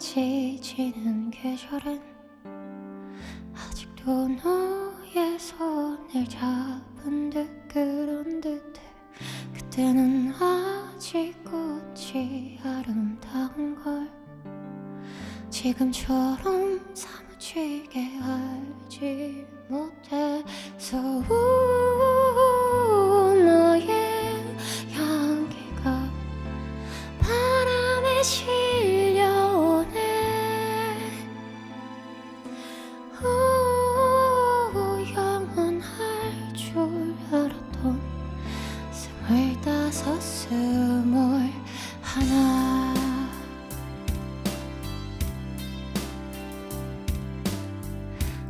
지는 계절엔 아직도 너의 손을 잡은 듯 그런 듯해. 그때는 아직 꽃이 아름다운 걸 지금처럼 사무치게 알지 못해서 스물다섯 스물 하나.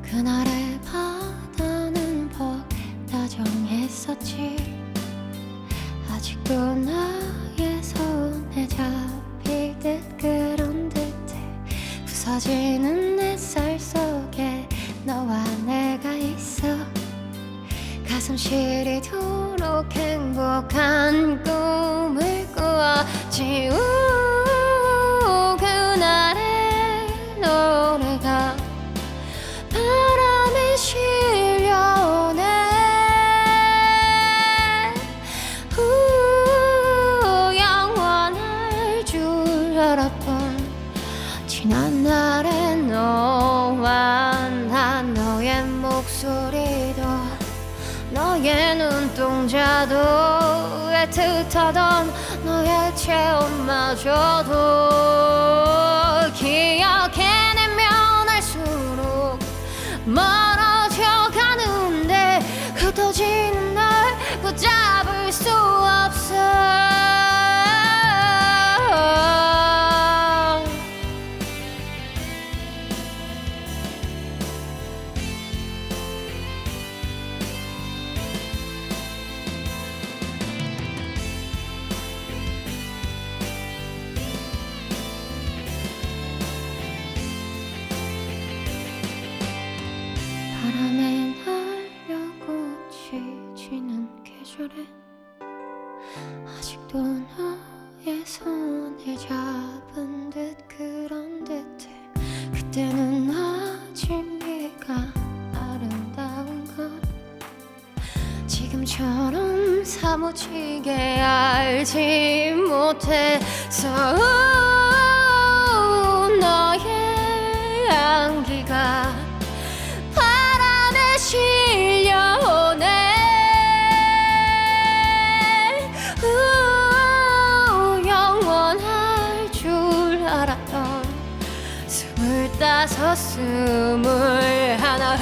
그날의 바다는 벅다정했었지. 아직도 나의 손에 잡힐 듯 그런 듯해 부서지는 가슴 시리도록 행복한 꿈을 꾸었지 우, 눈동자도 애틋하던 너의 체온마저도 아직도 너의 손을 잡은 듯 그런 듯해. 그때는 아직 네가 아름다운 건 지금처럼 사무치게 알지 못해서 스물다섯 스물하나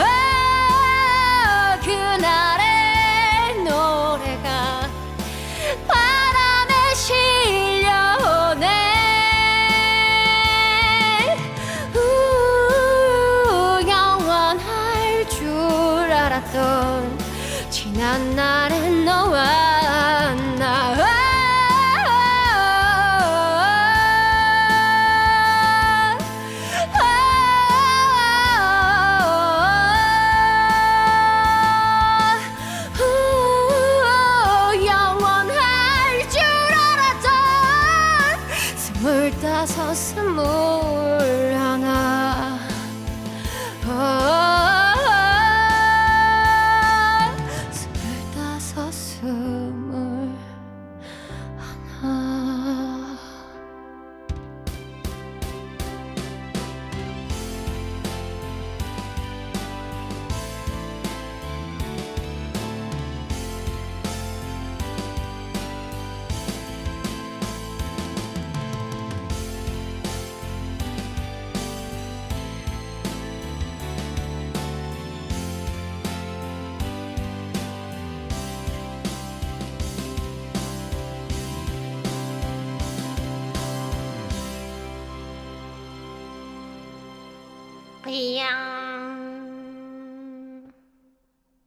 그날의 노래가 바람에 실려오네. 우, 영원할 줄 알았던 지난 날 스물다섯 스물하나. 어, 스물다섯 스 이야